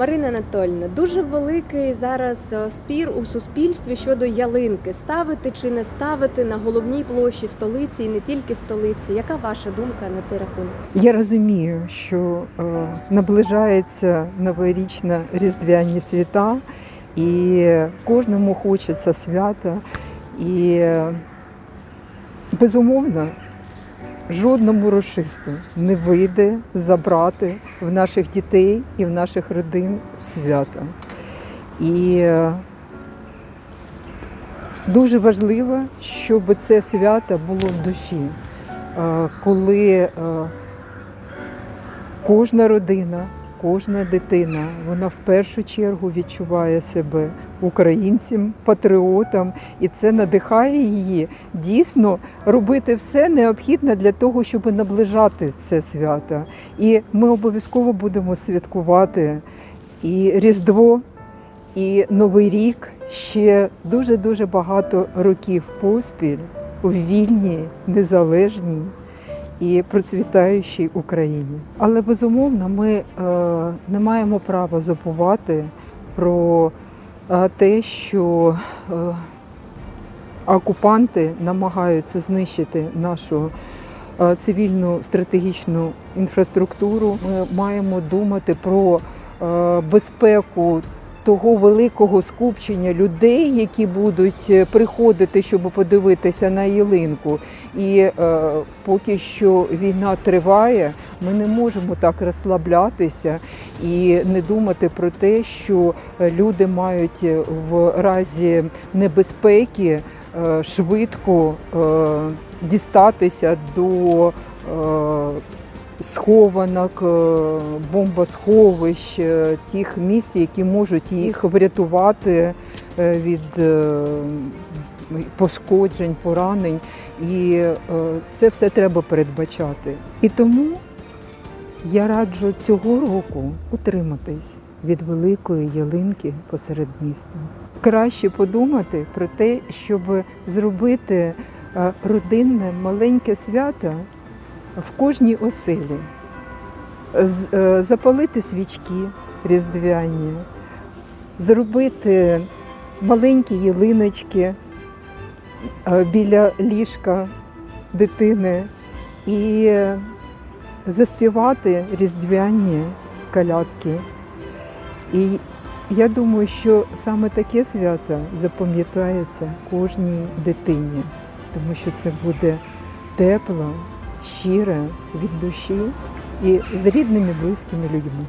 Марина Анатольовна, дуже великий зараз е, спір у суспільстві щодо ялинки. Ставити чи не ставити на головній площі столиці і не тільки столиці. Яка ваша думка на цей рахунок? Я розумію, що е, наближається новорічна різдвяні свята, і кожному хочеться свята. І безумовно, жодному рушисту не вийде забрати в наших дітей і в наших родин свята. І е, дуже важливо, щоб це свято було в душі, Е, коли е, кожна родина, кожна дитина, вона в першу чергу відчуває себе українцем, патріотом, і це надихає її дійсно робити все необхідне для того, щоб наближати це свято. І ми обов'язково будемо святкувати і Різдво, і Новий рік ще дуже дуже багато років поспіль у вільній, незалежній і процвітаючій Україні. Але безумовно, ми е, не маємо права забувати про е, те, що е, окупанти намагаються знищити нашу цивільну стратегічну інфраструктуру. Ми маємо думати про безпеку того великого скупчення людей, які будуть е, приходити, щоб подивитися на ялинку. І е, поки що війна триває, ми не можемо так розслаблятися і не думати про те, що е, люди мають е, в разі небезпеки е, швидко е, дістатися до е, схованок, е, бомбосховищ, е, тих місць, які можуть їх врятувати е, від пошкоджень, поранень. І це все треба передбачати. І тому я раджу цього року утриматись від великої ялинки посеред міста. Краще подумати про те, щоб зробити родинне маленьке свято в кожній оселі, е, запалити свічки різдвяні, зробити маленькі ялиночки е, біля ліжка дитини і заспівати різдвяні калятки. І я думаю, що саме таке свято запам'ятається кожній дитині, тому що це буде тепло, щире від душі і з рідними близькими людьми.